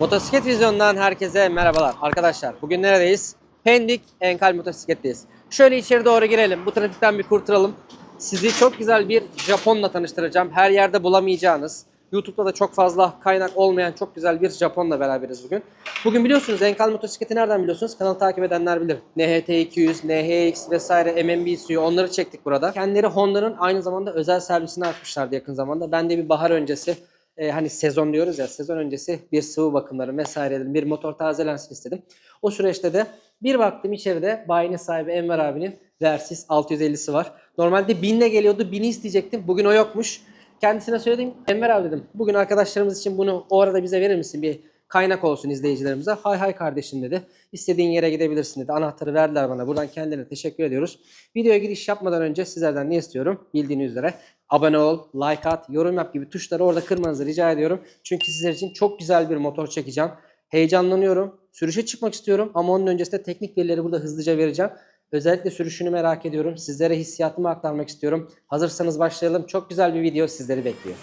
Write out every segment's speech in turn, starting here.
Motosiklet Vizyon'dan herkese merhabalar. Arkadaşlar bugün neredeyiz? Pendik Enkal Motosiklet'teyiz. Şöyle içeri doğru girelim. Bu trafikten bir kurtulalım. Sizi çok güzel bir Japonla tanıştıracağım. Her yerde bulamayacağınız, YouTube'da da çok fazla kaynak olmayan çok güzel bir Japonla beraberiz bugün. Bugün biliyorsunuz Enkal Motosiklet'i nereden biliyorsunuz? Kanalı takip edenler bilir. NHT 200, NHX vesaire MMB suyu onları çektik burada. Kendileri Honda'nın aynı zamanda özel servisini açmışlardı yakın zamanda. Ben de bir bahar öncesi e, hani sezon diyoruz ya sezon öncesi bir sıvı bakımları vesaire bir motor tazelensin istedim. O süreçte de bir baktım içeride bayinin sahibi Enver abinin Versys 650'si var. Normalde 1000'le geliyordu 1000'i isteyecektim. Bugün o yokmuş. Kendisine söyledim. Enver abi dedim. Bugün arkadaşlarımız için bunu o arada bize verir misin? Bir kaynak olsun izleyicilerimize. Hay hay kardeşim dedi. İstediğin yere gidebilirsin dedi. Anahtarı verdiler bana. Buradan kendilerine teşekkür ediyoruz. Videoya giriş yapmadan önce sizlerden ne istiyorum? Bildiğiniz üzere abone ol, like at, yorum yap gibi tuşları orada kırmanızı rica ediyorum. Çünkü sizler için çok güzel bir motor çekeceğim. Heyecanlanıyorum. Sürüşe çıkmak istiyorum ama onun öncesinde teknik verileri burada hızlıca vereceğim. Özellikle sürüşünü merak ediyorum. Sizlere hissiyatımı aktarmak istiyorum. Hazırsanız başlayalım. Çok güzel bir video sizleri bekliyor.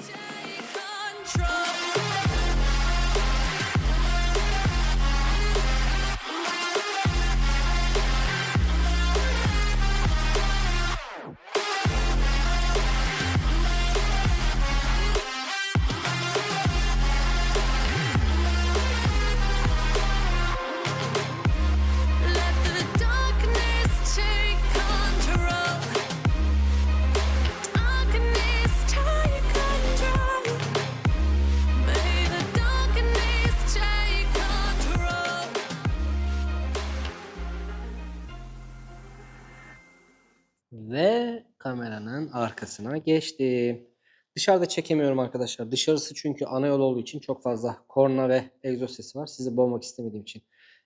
Arkasına geçtim. Dışarıda çekemiyorum arkadaşlar. Dışarısı çünkü ana yol olduğu için çok fazla korna ve egzoz sesi var. Sizi boğmak istemediğim için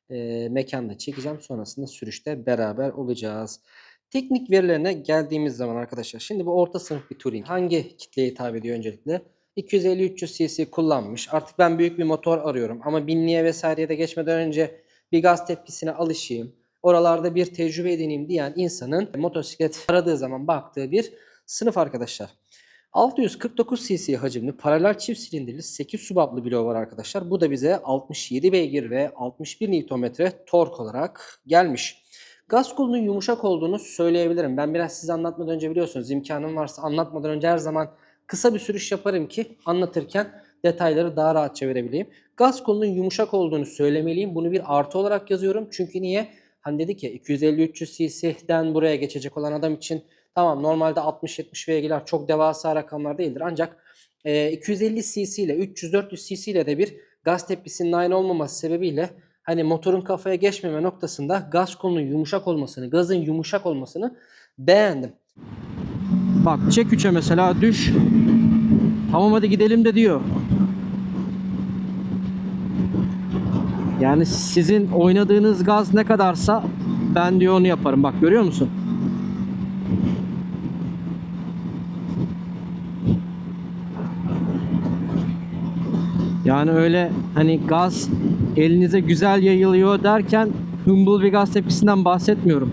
e, mekanda çekeceğim. Sonrasında sürüşte beraber olacağız. Teknik verilerine geldiğimiz zaman arkadaşlar. Şimdi bu orta sınıf bir touring. Hangi kitleye hitap ediyor öncelikle? 250-300 cc kullanmış. Artık ben büyük bir motor arıyorum. Ama binliğe vesaireye de geçmeden önce bir gaz tepkisine alışayım. Oralarda bir tecrübe edineyim diyen insanın motosiklet aradığı zaman baktığı bir sınıf arkadaşlar. 649 cc hacimli paralel çift silindirli 8 subaplı bloğu var arkadaşlar. Bu da bize 67 beygir ve 61 Nm tork olarak gelmiş. Gaz kolunun yumuşak olduğunu söyleyebilirim. Ben biraz size anlatmadan önce biliyorsunuz imkanım varsa anlatmadan önce her zaman kısa bir sürüş yaparım ki anlatırken detayları daha rahatça verebileyim. Gaz kolunun yumuşak olduğunu söylemeliyim. Bunu bir artı olarak yazıyorum. Çünkü niye? Hani dedik ya 250-300 cc'den buraya geçecek olan adam için tamam normalde 60-70 beygirler çok devasa rakamlar değildir. Ancak e, 250 cc ile 300-400 cc ile de bir gaz tepkisinin aynı olmaması sebebiyle hani motorun kafaya geçmeme noktasında gaz kolunun yumuşak olmasını, gazın yumuşak olmasını beğendim. Bak çek 3'e mesela düş. Tamam hadi gidelim de diyor. Yani sizin oynadığınız gaz ne kadarsa ben diyor onu yaparım. Bak görüyor musun? Yani öyle hani gaz elinize güzel yayılıyor derken hımbıl bir gaz tepkisinden bahsetmiyorum.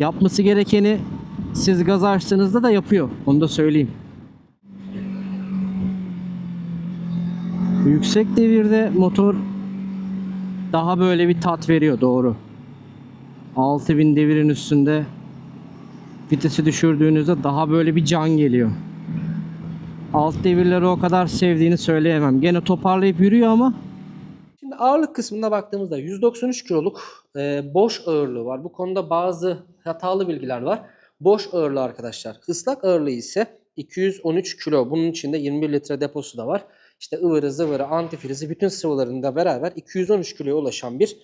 Yapması gerekeni siz gaz açtığınızda da yapıyor. Onu da söyleyeyim. Yüksek devirde motor daha böyle bir tat veriyor doğru. 6000 devirin üstünde vitesi düşürdüğünüzde daha böyle bir can geliyor. Alt devirleri o kadar sevdiğini söyleyemem. Gene toparlayıp yürüyor ama. Şimdi ağırlık kısmına baktığımızda 193 kiloluk e, boş ağırlığı var. Bu konuda bazı hatalı bilgiler var. Boş ağırlığı arkadaşlar. Islak ağırlığı ise 213 kilo. Bunun içinde 21 litre deposu da var. İşte ıvırı zıvırı antifrizi bütün sıvılarında beraber 213 kiloya ulaşan bir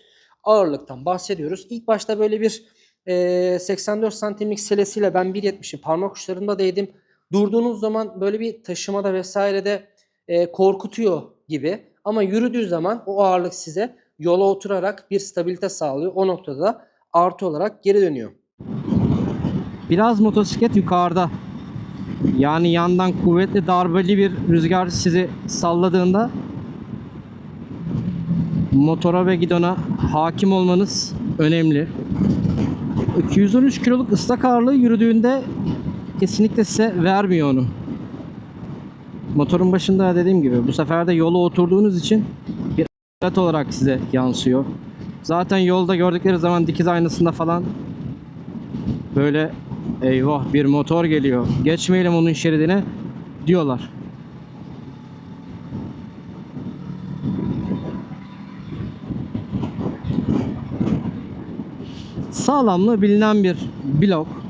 ağırlıktan bahsediyoruz. İlk başta böyle bir e, 84 santimlik selesiyle ben 1.70'i parmak uçlarında değdim. Durduğunuz zaman böyle bir taşımada vesairede e, korkutuyor gibi. Ama yürüdüğü zaman o ağırlık size yola oturarak bir stabilite sağlıyor. O noktada da artı olarak geri dönüyor. Biraz motosiklet yukarıda. Yani yandan kuvvetli darbeli bir rüzgar sizi salladığında motora ve gidona hakim olmanız önemli. 213 kiloluk ıslak ağırlığı yürüdüğünde kesinlikle size vermiyor onu. motorun başında dediğim gibi bu sefer de yola oturduğunuz için bir alet olarak size yansıyor. Zaten yolda gördükleri zaman dikiz aynasında falan böyle eyvah bir motor geliyor. Geçmeyelim onun şeridine diyorlar. Sağlamlığı bilinen bir blok.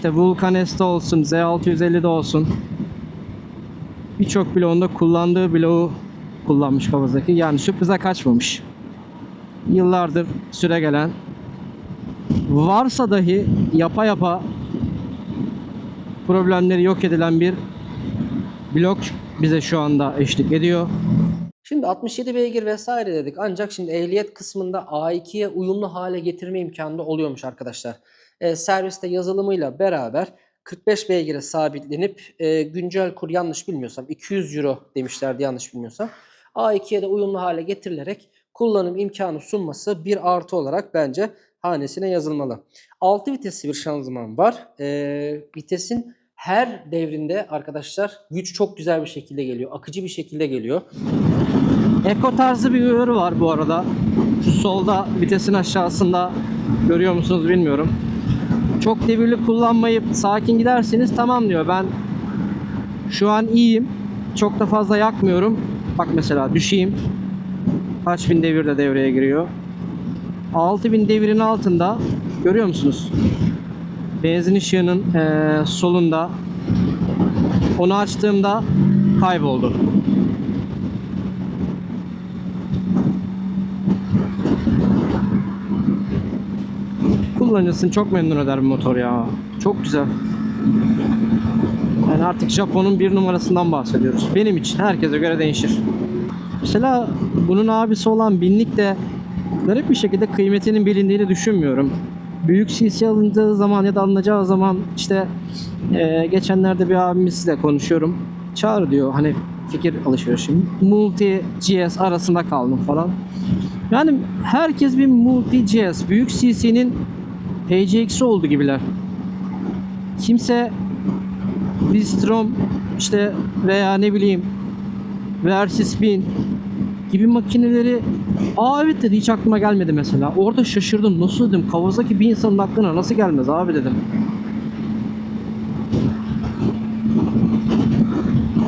İşte Vulcan S'de olsun, Z650'de olsun. Birçok bloğunda kullandığı bloğu kullanmış Kawasaki. Yani sürprize kaçmamış. Yıllardır süre gelen varsa dahi yapa yapa problemleri yok edilen bir blok bize şu anda eşlik ediyor. Şimdi 67 beygir vesaire dedik ancak şimdi ehliyet kısmında A2'ye uyumlu hale getirme imkanı da oluyormuş arkadaşlar. E, serviste yazılımıyla beraber 45 beygire sabitlenip e, güncel kur yanlış bilmiyorsam 200 euro demişlerdi yanlış bilmiyorsam. A2'ye de uyumlu hale getirilerek kullanım imkanı sunması bir artı olarak bence hanesine yazılmalı. 6 vitesli bir şanzıman var. E, vitesin her devrinde arkadaşlar güç çok güzel bir şekilde geliyor. Akıcı bir şekilde geliyor. Eko tarzı bir uyarı var bu arada. Şu solda vitesin aşağısında görüyor musunuz bilmiyorum. Çok devirli kullanmayıp sakin giderseniz tamam diyor. Ben şu an iyiyim. Çok da fazla yakmıyorum. Bak mesela düşeyim. Kaç bin devir de devreye giriyor. 6000 devirin altında görüyor musunuz? Benzin ışığının eee, solunda. Onu açtığımda kayboldu. Kullanıcısını çok memnun eder bir motor ya. Çok güzel. Yani artık Japon'un bir numarasından bahsediyoruz. Benim için herkese göre değişir. Mesela bunun abisi olan binlik de garip bir şekilde kıymetinin bilindiğini düşünmüyorum. Büyük CC alındığı zaman ya da alınacağı zaman işte eee, geçenlerde bir abimizle konuşuyorum. Çağır diyor hani fikir alışverişi. Multi GS arasında kaldım falan. Yani herkes bir multi GS. Büyük CC'nin PCX'i oldu gibiler. Kimse Vistrom işte veya ne bileyim Versys 1000 gibi makineleri aa evet dedi hiç aklıma gelmedi mesela. Orada şaşırdım. Nasıl dedim Kawasaki bir insanın aklına nasıl gelmez abi dedim.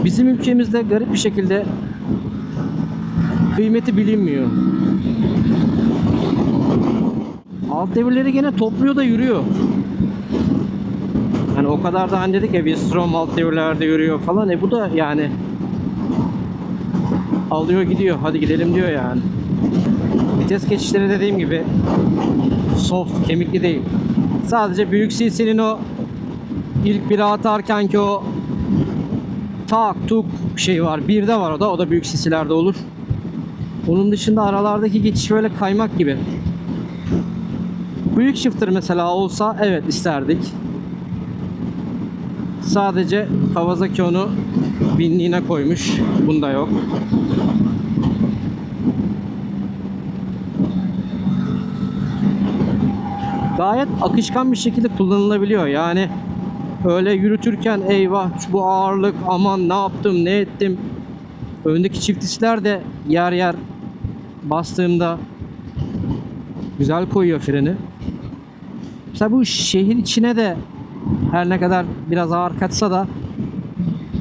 Bizim ülkemizde garip bir şekilde kıymeti bilinmiyor. Alt devirleri gene topluyor da yürüyor. Yani o kadar da hani dedik ya bir Strom alt devirlerde yürüyor falan. E bu da yani alıyor gidiyor. Hadi gidelim diyor yani. Vites geçişleri dediğim gibi soft, kemikli değil. Sadece büyük CC'nin o ilk bira atarken ki o tak tuk şey var. Bir de var o da. O da büyük CC'lerde olur. Onun dışında aralardaki geçiş böyle kaymak gibi. Büyük shifter mesela olsa evet isterdik. Sadece Kawasaki onu binliğine koymuş. Bunda yok. Gayet akışkan bir şekilde kullanılabiliyor. Yani öyle yürütürken eyvah bu ağırlık aman ne yaptım ne ettim. Öndeki çiftişler de yer yer bastığımda güzel koyuyor freni. Bu şehir içine de her ne kadar biraz ağır kaçsa da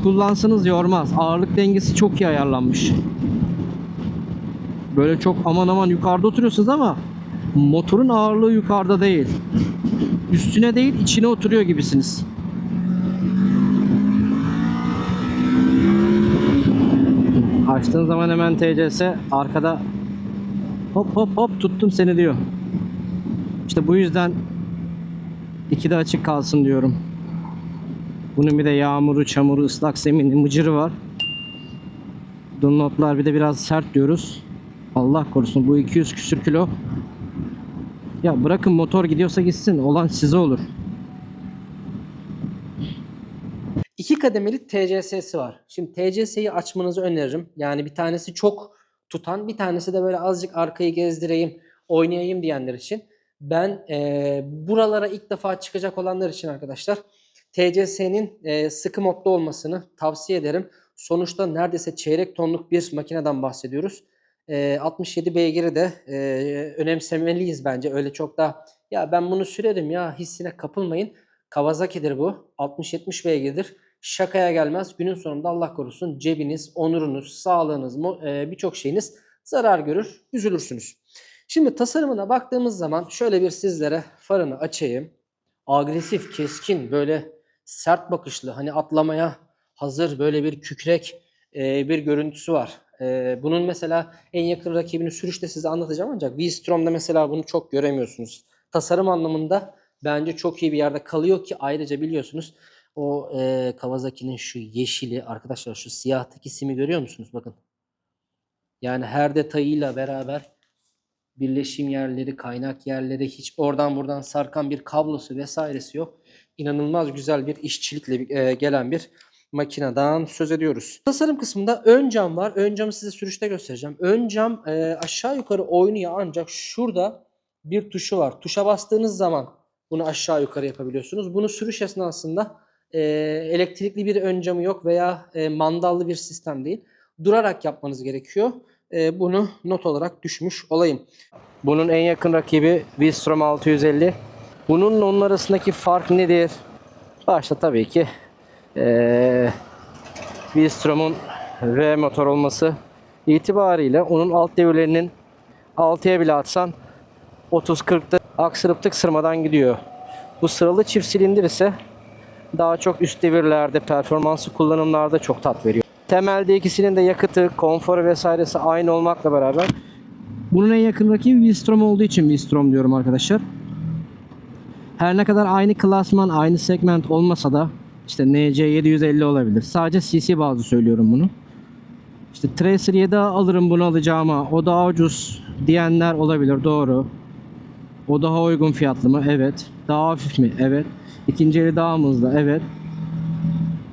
kullansanız yormaz. Ağırlık dengesi çok iyi ayarlanmış. Böyle çok aman aman yukarıda oturuyorsunuz ama motorun ağırlığı yukarıda değil. Üstüne değil içine oturuyor gibisiniz. Açtığın zaman hemen TCS arkada hop hop hop tuttum seni diyor. İşte bu yüzden iki de açık kalsın diyorum. Bunun bir de yağmuru, çamuru, ıslak zemini, mıcırı var. Dunloplar bir de biraz sert diyoruz. Allah korusun bu 200 küsür kilo. Ya bırakın motor gidiyorsa gitsin. Olan size olur. İki kademeli TCS'si var. Şimdi TCS'yi açmanızı öneririm. Yani bir tanesi çok tutan, bir tanesi de böyle azıcık arkayı gezdireyim, oynayayım diyenler için. Ben eee, buralara ilk defa çıkacak olanlar için arkadaşlar TCS'nin e, sıkı modda olmasını tavsiye ederim. Sonuçta neredeyse çeyrek tonluk bir makineden bahsediyoruz. E, 67 beygiri de e, önemsemeliyiz bence. Öyle çok da ya ben bunu sürerim ya hissine kapılmayın. Kawasaki'dir bu. 60-70 beygirdir. Şakaya gelmez. Günün sonunda Allah korusun cebiniz, onurunuz, sağlığınız, e, birçok şeyiniz zarar görür, üzülürsünüz. Şimdi tasarımına baktığımız zaman şöyle bir sizlere farını açayım. Agresif, keskin, böyle sert bakışlı, hani atlamaya hazır böyle bir kükrek e, bir görüntüsü var. E, bunun mesela en yakın rakibini sürüşte size anlatacağım ancak V-Strom'da mesela bunu çok göremiyorsunuz. Tasarım anlamında bence çok iyi bir yerde kalıyor ki ayrıca biliyorsunuz o e, Kawasaki'nin şu yeşili arkadaşlar şu siyahtaki simi görüyor musunuz? Bakın. Yani her detayıyla beraber birleşim yerleri, kaynak yerleri, hiç oradan buradan sarkan bir kablosu vesairesi yok. İnanılmaz güzel bir işçilikle e, gelen bir makineden söz ediyoruz. Tasarım kısmında ön cam var. Ön camı size sürüşte göstereceğim. Ön cam e, aşağı yukarı oynuyor ancak şurada bir tuşu var. Tuşa bastığınız zaman bunu aşağı yukarı yapabiliyorsunuz. Bunu sürüş esnasında e, elektrikli bir ön camı yok veya e, mandallı bir sistem değil. Durarak yapmanız gerekiyor. E, bunu not olarak düşmüş olayım. Bunun en yakın rakibi Vistrom 650. Bunun onun arasındaki fark nedir? Başta tabii ki eee Vistrom'un V motor olması itibariyle onun alt devirlerinin 6'ya bile atsan 30-40'da aksırıp tıksırmadan gidiyor. Bu sıralı çift silindir ise daha çok üst devirlerde, performanslı kullanımlarda çok tat veriyor. Temelde ikisinin de yakıtı, konforu vesairesi aynı olmakla beraber Bunun en yakın rakibi Vistrom olduğu için Vistrom diyorum arkadaşlar. Her ne kadar aynı klasman, aynı segment olmasa da işte NC 750 olabilir. Sadece CC bazlı söylüyorum bunu. İşte Tracer 7 alırım bunu alacağıma o daha ucuz diyenler olabilir doğru. O daha uygun fiyatlı mı? Evet. Daha hafif mi? Evet. İkinci eli daha hızlı? Evet.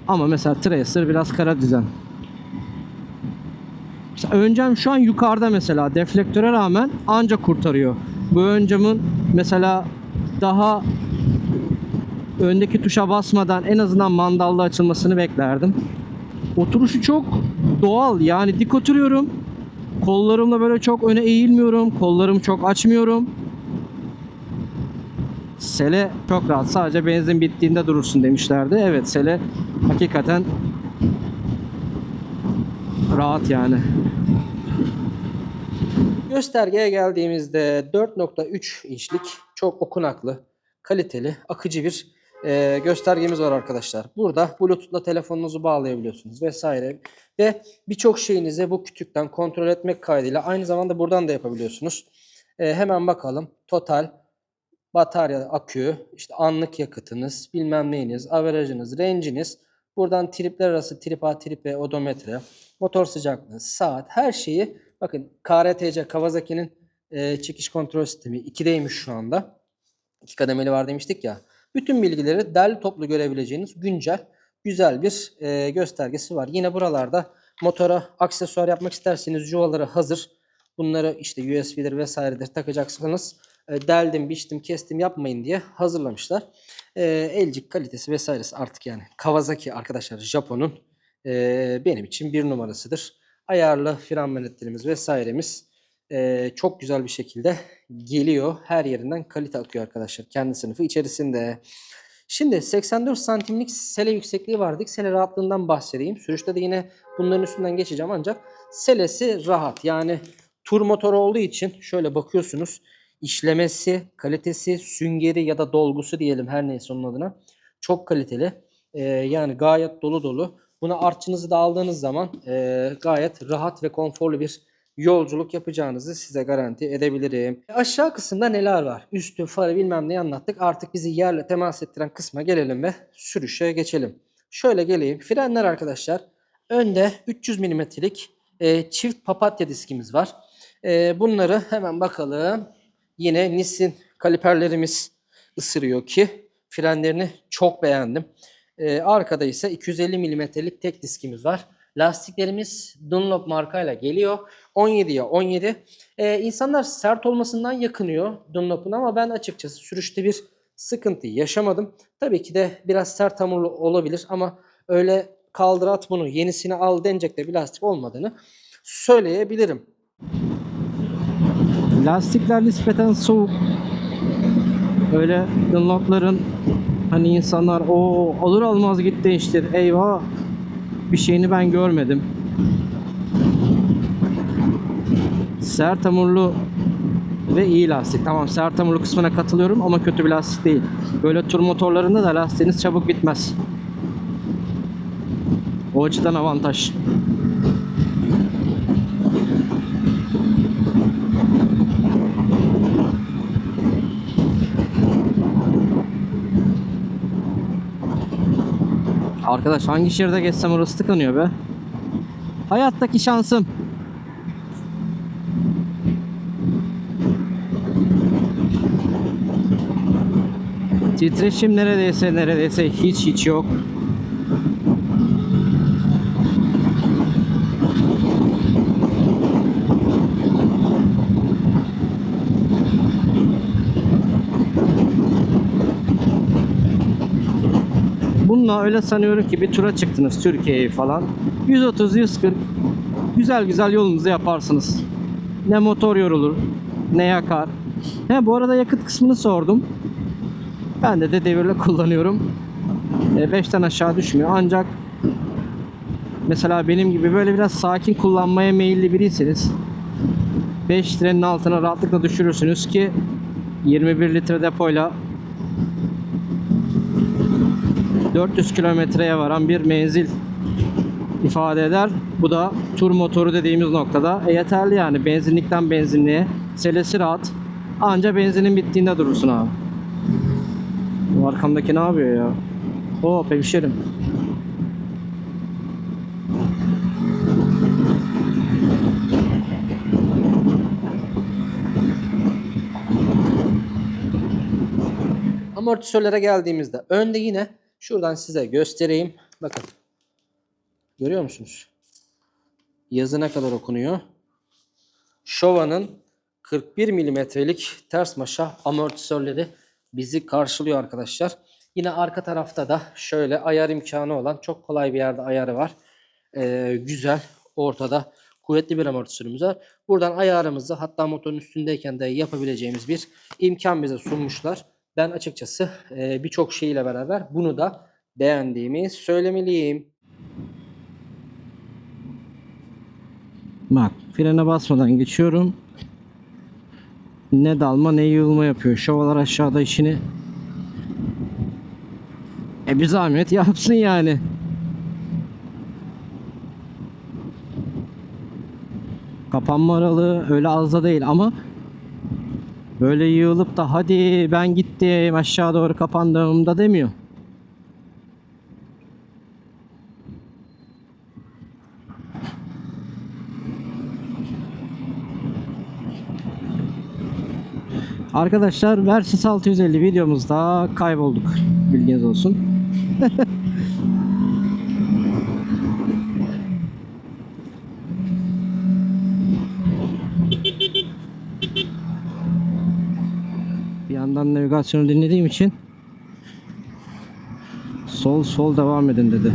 Ama mesela Tracer biraz kara düzen. Mesela ön şu an yukarıda mesela deflektöre rağmen anca kurtarıyor. Bu ön camın mesela daha öndeki tuşa basmadan en azından mandallı açılmasını beklerdim. Oturuşu çok doğal yani dik oturuyorum. Kollarımla böyle çok öne eğilmiyorum. Kollarımı çok açmıyorum. Sele çok rahat. Sadece benzin bittiğinde durursun demişlerdi. Evet Sele hakikaten rahat yani. Göstergeye geldiğimizde 4.3 inçlik çok okunaklı, kaliteli, akıcı bir e, göstergemiz var arkadaşlar. Burada Bluetooth'la telefonunuzu bağlayabiliyorsunuz vesaire. Ve birçok şeyinizi bu kütükten kontrol etmek kaydıyla aynı zamanda buradan da yapabiliyorsunuz. E, hemen bakalım. Total, batarya, akü, işte anlık yakıtınız, bilmem neyiniz, averajınız, range'iniz. Buradan tripler arası trip A, trip B, odometre, motor sıcaklığı, saat her şeyi bakın KRTC Kawasaki'nin e, çekiş kontrol sistemi 2'deymiş şu anda. 2 kademeli var demiştik ya. Bütün bilgileri derli toplu görebileceğiniz güncel güzel bir e, göstergesi var. Yine buralarda motora aksesuar yapmak isterseniz yuvaları hazır. Bunları işte USB'dir vesairedir takacaksınız. E, deldim, biçtim, kestim yapmayın diye hazırlamışlar. E, elcik kalitesi vesairesi artık yani Kawasaki arkadaşlar Japon'un e, benim için bir numarasıdır. Ayarlı fren manetlerimiz vesairemiz çok güzel bir şekilde geliyor. Her yerinden kalite akıyor arkadaşlar. Kendi sınıfı içerisinde. Şimdi 84 santimlik sele yüksekliği var dedik. Sele rahatlığından bahsedeyim. Sürüşte de yine bunların üstünden geçeceğim ancak selesi rahat. Yani tur motoru olduğu için şöyle bakıyorsunuz. İşlemesi, kalitesi, süngeri ya da dolgusu diyelim her neyse onun adına. Çok kaliteli. Ee, yani gayet dolu dolu. Buna artçınızı da aldığınız zaman e, gayet rahat ve konforlu bir yolculuk yapacağınızı size garanti edebilirim. Aşağı kısımda neler var? Üstü, farı bilmem neyi anlattık. Artık bizi yerle temas ettiren kısma gelelim ve sürüşe geçelim. Şöyle geleyim. Frenler arkadaşlar. Önde 300 mm'lik e, çift papatya diskimiz var. E, bunları hemen bakalım. Yine Nissin kaliperlerimiz ısırıyor ki frenlerini çok beğendim. E, arkada ise 250 mm'lik tek diskimiz var. Lastiklerimiz Dunlop markayla geliyor. 17'ye 17. Ee, insanlar sert olmasından yakınıyor Dunlop'un ama ben açıkçası sürüşte bir sıkıntı yaşamadım. Tabii ki de biraz sert hamurlu olabilir ama öyle kaldır at bunu yenisini al denecek de bir lastik olmadığını söyleyebilirim. Lastikler nispeten soğuk. Öyle Dunlop'ların hani insanlar o alır almaz git değiştir. Eyvah. Bir şeyini ben görmedim. Sert hamurlu ve iyi lastik. Tamam sert hamurlu kısmına katılıyorum ama kötü bir lastik değil. Böyle tur motorlarında da lastiğiniz çabuk bitmez. O açıdan avantaj. Arkadaş hangi şehirde geçsem orası tıkanıyor be. Hayattaki şansım. Titreşim neredeyse neredeyse hiç hiç yok. Bununla öyle sanıyorum ki bir tura çıktınız Türkiye'ye falan. 130-140 güzel güzel yolunuzu yaparsınız. Ne motor yorulur ne yakar. He bu arada yakıt kısmını sordum. Ben de de devirle kullanıyorum. 5'ten aşağı düşmüyor ancak mesela benim gibi böyle biraz sakin kullanmaya meyilli biriyseniz 5 litrenin altına rahatlıkla düşürürsünüz ki 21 litre depoyla 400 kilometreye varan bir menzil ifade eder. Bu da tur motoru dediğimiz noktada e, yeterli yani benzinlikten benzinliğe selesi rahat. Anca benzinin bittiğinde durursun abi. Bu arkamdaki ne yapıyor ya? Hop hemşerim. Amortisörlere geldiğimizde önde yine şuradan size göstereyim. Bakın. Görüyor musunuz? Yazı ne kadar okunuyor? Showa'nın 41 milimetrelik ters maşa amortisörleri bizi karşılıyor arkadaşlar. Yine arka tarafta da şöyle ayar imkanı olan çok kolay bir yerde ayarı var. Ee, güzel ortada kuvvetli bir amortisörümüz var. Buradan ayarımızı hatta motorun üstündeyken de yapabileceğimiz bir imkan bize sunmuşlar. Ben açıkçası e, birçok şeyle beraber bunu da beğendiğimi söylemeliyim. Bak frene basmadan geçiyorum. Ne dalma ne yığılma yapıyor. Şovalar aşağıda işini. E bir zahmet yapsın yani. Kapanma aralığı öyle az da değil ama böyle yığılıp da hadi ben gittim aşağı doğru kapandım da demiyor. Arkadaşlar Versys 650 videomuzda kaybolduk. Bilginiz olsun. Bir yandan navigasyonu dinlediğim için sol sol devam edin dedi.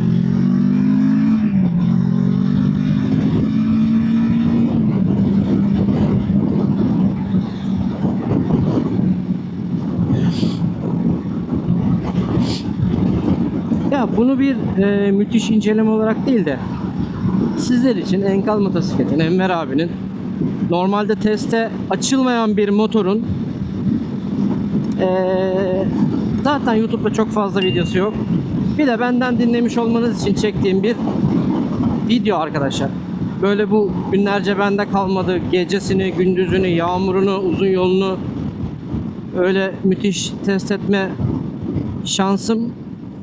Ya bunu bir e, müthiş inceleme olarak değil de sizler için Enkal Motosiklet'in Enver abinin normalde teste açılmayan bir motorun e, zaten YouTube'da çok fazla videosu yok. Bir de benden dinlemiş olmanız için çektiğim bir video arkadaşlar. Böyle bu günlerce bende kalmadı. Gecesini, gündüzünü, yağmurunu, uzun yolunu öyle müthiş test etme şansım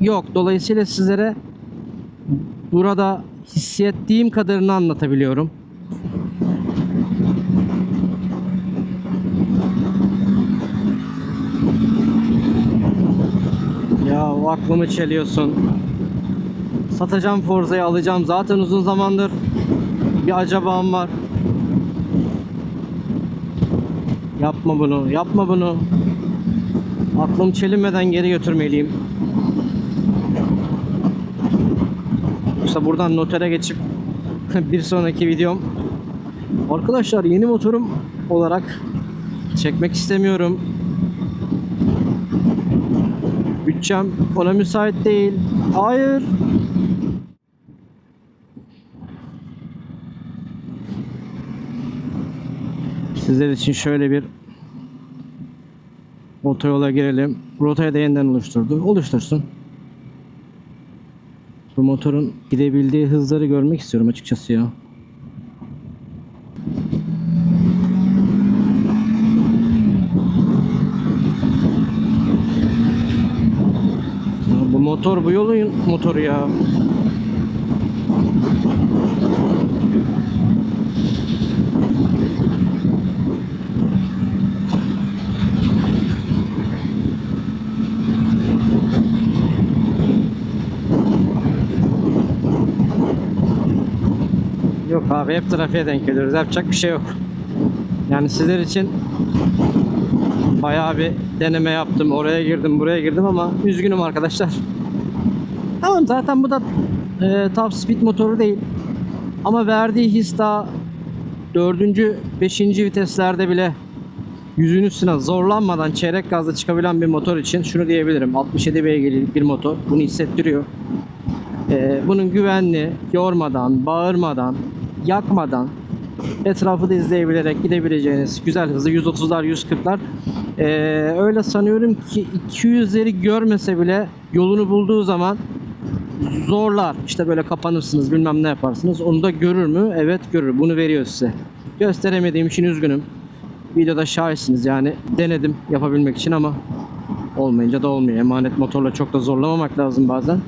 yok. Dolayısıyla sizlere burada hissettiğim kadarını anlatabiliyorum. Ya o aklımı çeliyorsun. Satacağım Forza'yı alacağım. Zaten uzun zamandır bir acabam var. Yapma bunu, yapma bunu. Aklım çelinmeden geri götürmeliyim. Yoksa buradan notere geçip bir sonraki videom Arkadaşlar yeni motorum olarak çekmek istemiyorum. Bütçem ona müsait değil. Hayır. Sizler için şöyle bir otoyola girelim. Rotayı da yeniden oluşturdu. Oluştursun. Bu motorun gidebildiği hızları görmek istiyorum açıkçası ya. Motor bu yolun motoru ya. Yok abi hep trafiğe denk geliyoruz. Yapacak bir şey yok. Yani sizler için bayağı bir deneme yaptım. Oraya girdim, buraya girdim ama üzgünüm arkadaşlar. Tamam zaten bu da e, top speed motoru değil. Ama verdiği his daha 4. 5. viteslerde bile yüzün üstüne zorlanmadan çeyrek gazla çıkabilen bir motor için şunu diyebilirim. 67 beygirlik bir motor. Bunu hissettiriyor. Ee, bunun güvenli, yormadan, bağırmadan, yakmadan etrafı da izleyebilerek gidebileceğiniz güzel hızlı 130'lar 140'lar Ee, öyle sanıyorum ki 200'leri görmese bile yolunu bulduğu zaman zorlar. İşte böyle kapanırsınız bilmem ne yaparsınız. Onu da görür mü? Evet görür. Bunu veriyor size. Gösteremediğim için üzgünüm. Videoda şahitsiniz yani denedim yapabilmek için ama olmayınca da olmuyor. Emanet motorla çok da zorlamamak lazım bazen.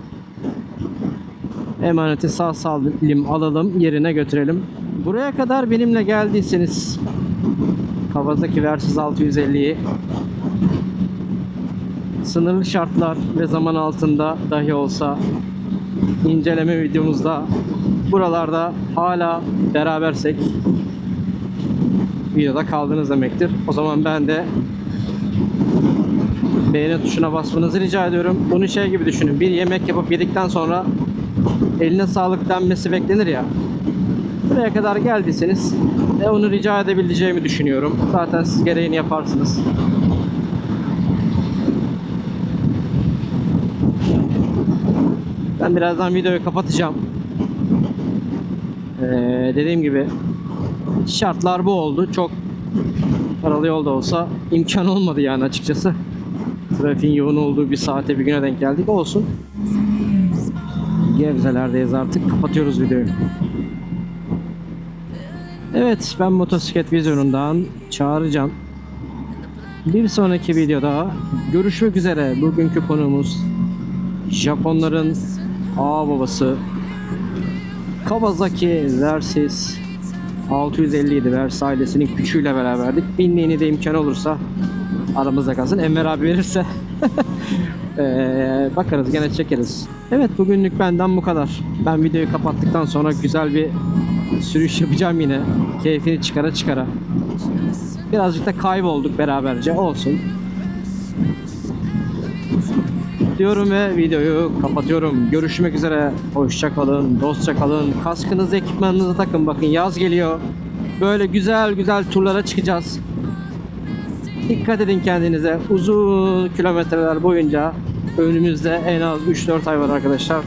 Emaneti sağ salim alalım yerine götürelim. Buraya kadar benimle geldiyseniz Kawasaki Versys 650'yi sınırlı şartlar ve zaman altında dahi olsa inceleme videomuzda buralarda hala berabersek videoda kaldınız demektir. O zaman ben de beğeni tuşuna basmanızı rica ediyorum. Bunu şey gibi düşünün. Bir yemek yapıp yedikten sonra eline sağlık denmesi beklenir ya. Buraya kadar geldiyseniz e, onu rica edebileceğimi düşünüyorum. Zaten siz gereğini yaparsınız. Ben birazdan videoyu kapatacağım. Ee, dediğim gibi şartlar bu oldu. Çok paralı yolda olsa imkan olmadı yani açıkçası. Trafiğin yoğun olduğu bir saate bir güne denk geldik. Olsun. Gebzelerdeyiz artık. Kapatıyoruz videoyu. Evet ben motosiklet vizyonundan çağıracağım. Bir sonraki videoda görüşmek üzere. Bugünkü konumuz Japonların ağ babası Kawasaki Versys 657 Versys ailesinin küçüğüyle beraberdik. Binliğini de imkan olursa aramızda kalsın. Enver abi verirse Ee, bakarız gene çekeriz. Evet bugünlük benden bu kadar. Ben videoyu kapattıktan sonra güzel bir sürüş yapacağım yine. Keyfini çıkara çıkara. Birazcık da kaybolduk beraberce olsun. Diyorum ve videoyu kapatıyorum. Görüşmek üzere. Hoşça kalın, dostça kalın. Kaskınızı, ekipmanınızı takın. Bakın yaz geliyor. Böyle güzel güzel turlara çıkacağız. Dikkat edin kendinize. Uzun kilometreler boyunca önümüzde en az 3-4 ay var arkadaşlar.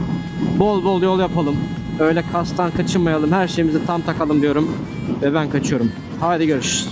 Bol bol yol yapalım. Öyle kastan kaçınmayalım. Her şeyimizi tam takalım diyorum. Ve ben kaçıyorum. Haydi görüşürüz.